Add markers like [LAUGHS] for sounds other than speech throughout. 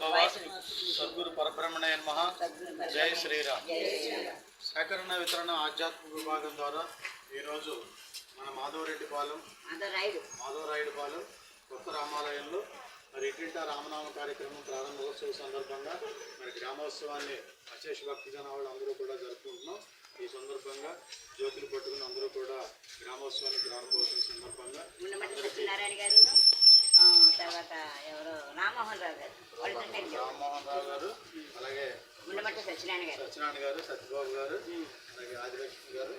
సద్గురు పరబ్రహ్మణయ మహా జై శ్రీరామ్. సేకరణ వితరణ ఆధ్యాత్మిక విభాగం ద్వారా ఈరోజు మన మాధవరెడ్డి పాలెం మాధవరాయుడు పాలెం కొత్త రామాలయంలో మరి ఇటీంట రామనామ కార్యక్రమం ప్రారంభోత్సవ సందర్భంగా మరి గ్రామోత్సవాన్ని అశేష భక్తి వాళ్ళు అందరూ కూడా జరుపుకుంటున్నాం. ఈ సందర్భంగా జ్యోతులు పట్టుకుని అందరూ కూడా గ్రామోత్సవాన్ని ప్రారంభోత్సవం సందర్భంగా తర్వాత ఎవరు? రామ్మోహన్ రావు గారు. రామ్మోహన్ రావు గారు అలాగే ఉన్నమట్టి సత్యనారాయణ గారు. సత్యనారాయణ గారు సత్యబాబు గారు అలాగే ఆదిలక్ష్మి గారు.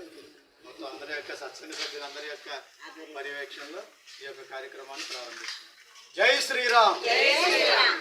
మొత్తం అందరి యొక్క సత్సంగ సభ్యులందరి యొక్క పర్యవేక్షణలో ఈ యొక్క కార్యక్రమాన్ని ప్రారంభిస్తున్నాం. జై శ్రీరామ్! జై శ్రీరామ్!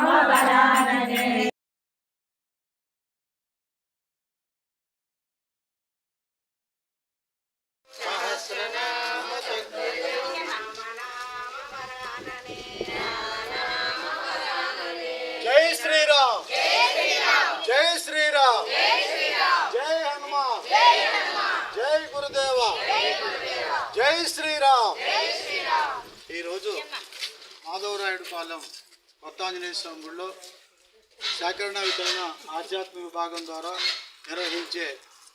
మాధవరాయుడు పాలెం కొత్త ఆంజనేయ స్వామి గుడిలో సేకరణ వితరణ ఆధ్యాత్మిక విభాగం ద్వారా నిర్వహించే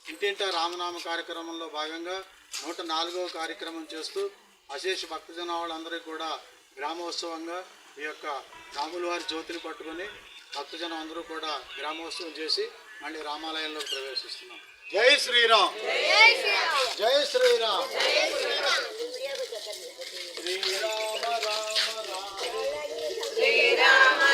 ఇంటింట రామనామ కార్యక్రమంలో భాగంగా నూట నాలుగవ కార్యక్రమం చేస్తూ అశేష భక్తజన వాళ్ళందరికీ కూడా గ్రామోత్సవంగా ఈ యొక్క రాముల వారి జ్యోతిని పట్టుకొని భక్తజనం అందరూ కూడా గ్రామోత్సవం చేసి మళ్ళీ రామాలయంలో ప్రవేశిస్తున్నాం. జై శ్రీరామ్! జై శ్రీరామ్! శ్రీరామ రామ రామ [LAUGHS]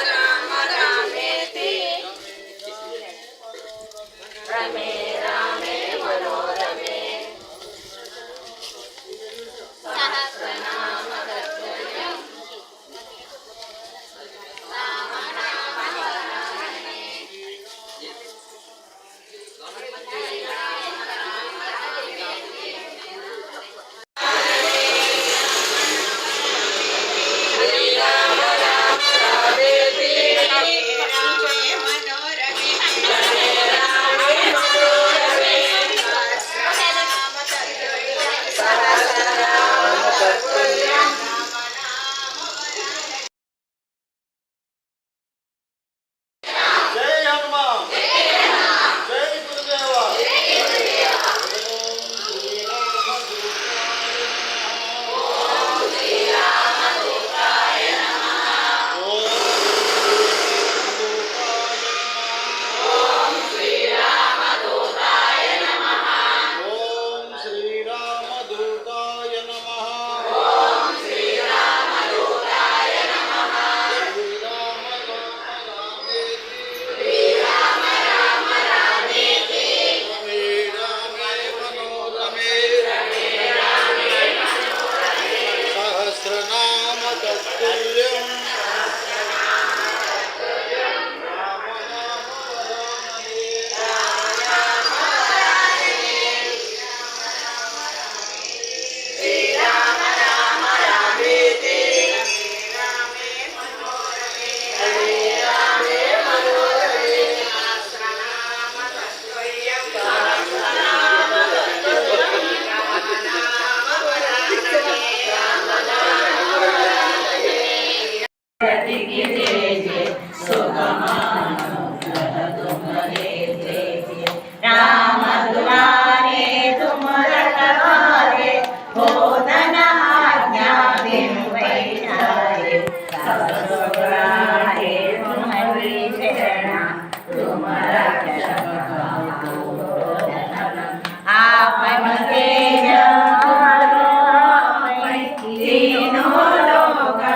దీనో లోకాంతకామై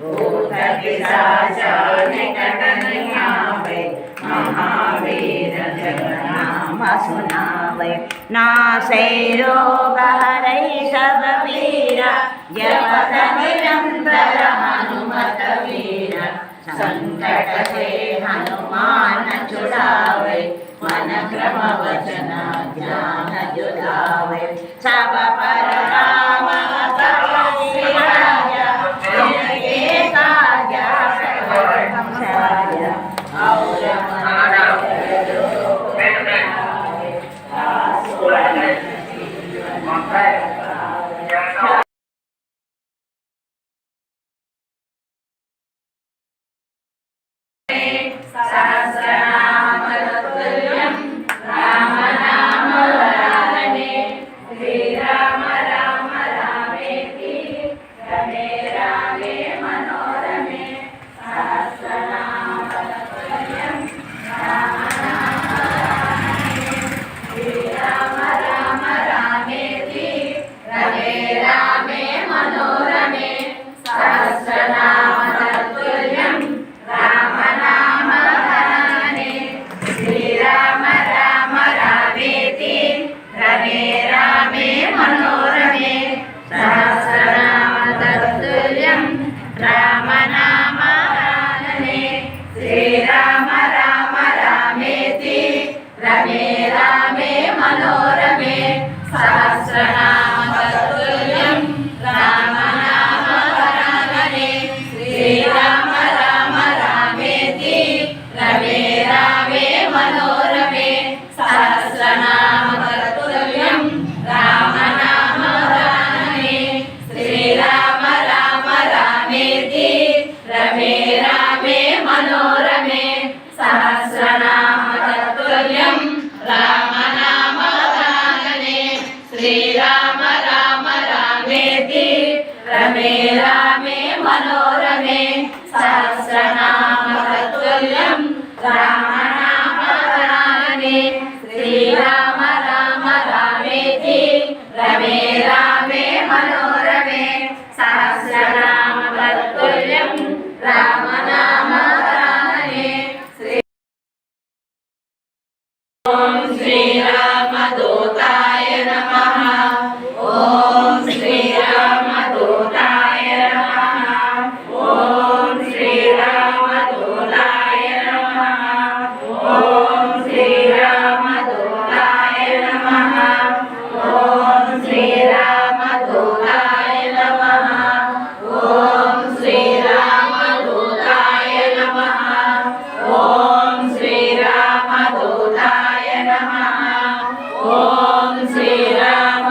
భూత పిశాచాని కటనయామై మహావీర జగన్నామ సునామై నాశై సంకట హనుమాన చుడావై మన క్రమ వచన జ్ఞాన యుడావై సవ పర la Amen. శ్రీరామ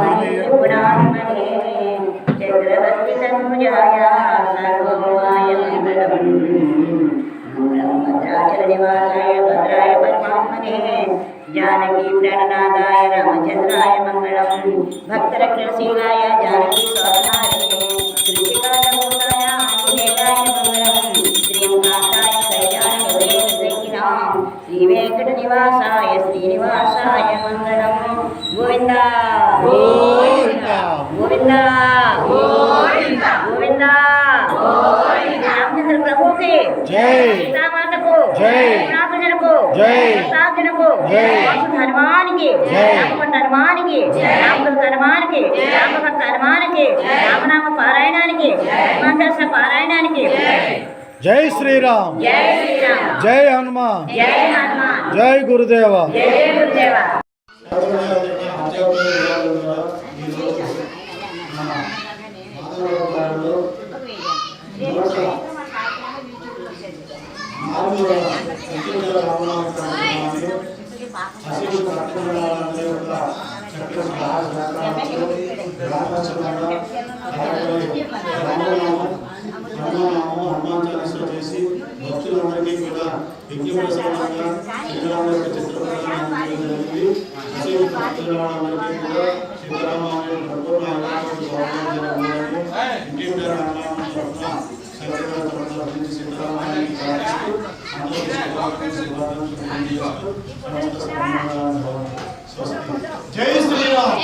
哎。హనుమానికి జై. రామభక్త హనుమానికి రామభక్త హనుమానికి రామభక్త హనుమానికి రామనామ పారాయణానికి హనుమాన్ పారాయణానికి జై. శ్రీరామ్. జై శ్రీరామ్. జై హనుమాన్ జై హనుమాన్ జై గురుదేవ జై గురుదేవ చేసి భక్తులందరికీ కూడా యజ్ఞముల సమయంగా శ్రీరామ యొక్క చిత్రపటాన్ని జరిగింది అసలు భక్తులందరికీ కూడా సీతారామ యొక్క సంపూర్ణ ఇంటి ఉండే సీతారామాన్ని ప్రార్థిస్తూ అందరికీ శుభాకాంక్షలు జై శ్రీరామ్.